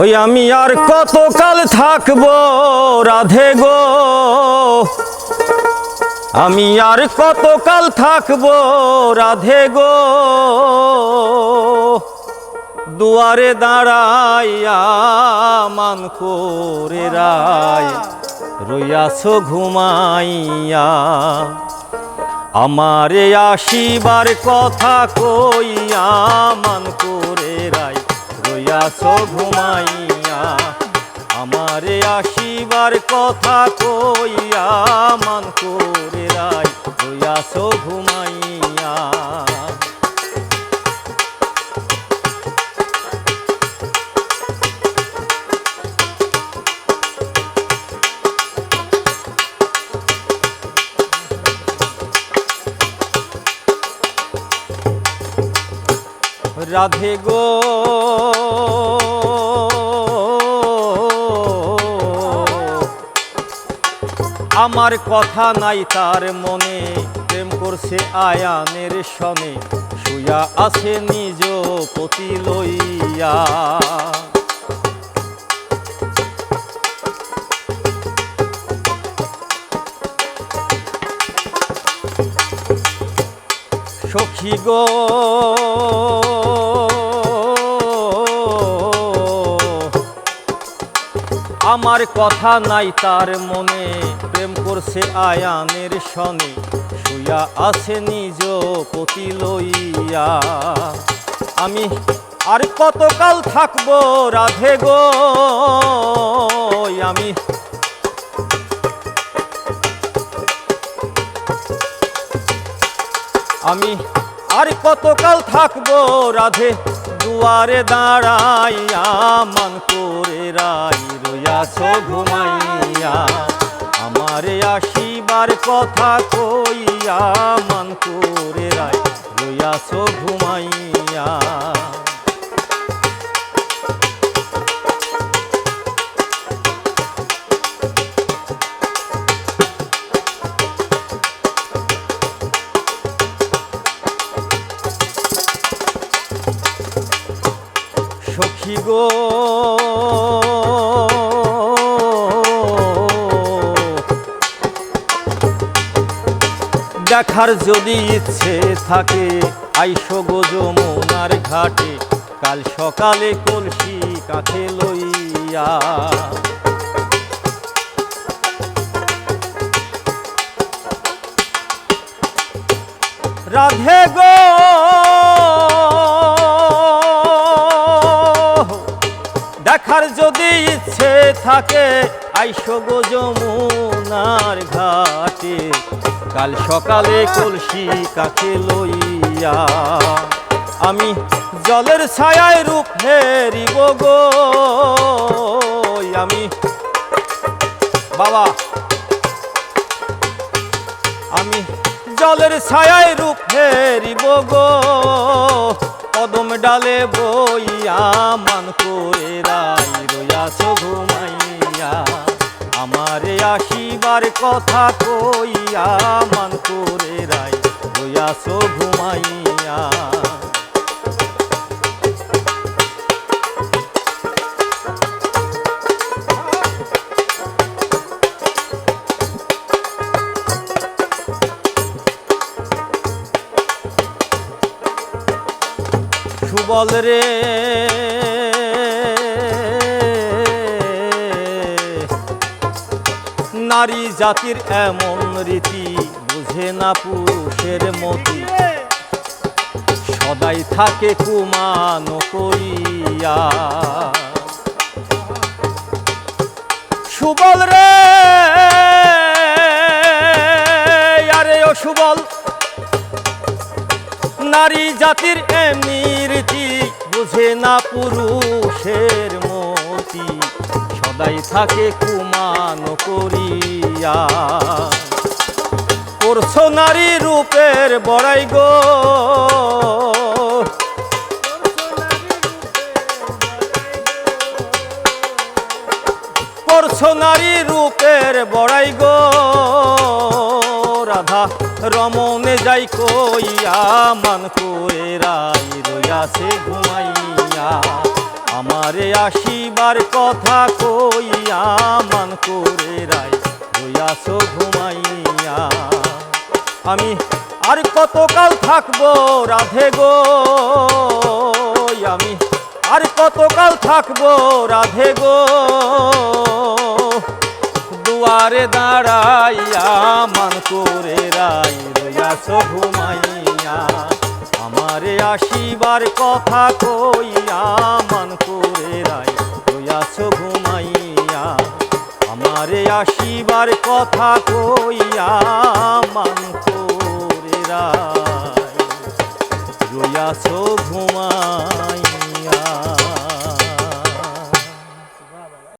ওই আমি আর কতকাল থাকব রাধে গো? আমি আর কতকাল থাকব রাধে গো? দুয়ারে দাঁড়াইয়া মান করে রায়, রইয়াছো ঘুমাইয়া। আমারে আসিবার কথা কইয়া মান করে রইয়াছো ঘুমাইয়া আমারে আসিবার কথা কইয়া মান করে রায় রইয়াছো ঘুমাইয়া। রাধে গো। আমার কথা নাই তার মনে, প্রেম করছে আয়ানের সনে। শুয়া আছে নিজ পতি লইয়া। সখী গো। আমার কথা নাই তার মনে। প্রেম করছে আয়ানের সনে। শুয়া আছে নিজ পতি লইয়া। আমি আর কতকাল থাকব রাধে গো? আমি আমি আর কতকাল থাকব রাধে দুয়ারে দাঁড়াইয়া মন করে রাই রইয়াছ, ঘুমাইয়া। আমারে আসিবার কথা কইয়া মন করে রাই রইয়াছ, ঘুমাইয়া। গো। দেখার যদি ইচ্ছে থাকে, আইসো গো যমুনার ঘাটে। কাল সকালে কলসি কাছে লইয়া। রাধে গো। দেখার যদি ইচ্ছে থাকে, আইসো গো যমুনার ঘাটে। কাল সকালে কলসি কাকে লইয়া, আমি জলের ছায়ায় রূপ হেরিব গো। আমি বাবা, আমি জলের ছায়ায় রূপ হেরিব গো। কদম ডালে বইয়া মান করে রইয়াছ ঘুমাইয়া আমারে আসিবার কথা কইয়া মান করে রাই রইয়াছ ঘুমাইয়া। সুবল রে নারী জাতির এমন রীতি, বুঝে না পুরুষের মতি। সদাই থাকে কুমানো করিয়া সুবল রে! আরে ও সুবল! নারী জাতির এমনি রীতি, বুঝে না পুরুষের মতি। সদাই থাকে কুমান করিয়া। করছ নারী রূপের বড়াই গো। করছ নারী রূপের বড়াই গো। রাধা রমনে যাই কইয়া, মান রাই রইয়াছে ঘুমাইয়া। আমারে আসিবার কথা কইয়া মান করে রাই রইয়াছ ঘুমাইয়া। আমি আর কতকাল থাকব রাধে গো? আমি আর কতকাল থাকব রাধে গো? দুয়ারে দাঁড়াইয়া মান করে রাই রইয়াছ ঘুমাইয়া। আমারে আসিবার কথা কইয়া মান করে রাই রইয়াছ ঘুমাইয়া। আমারে আসিবার কথা কইয়া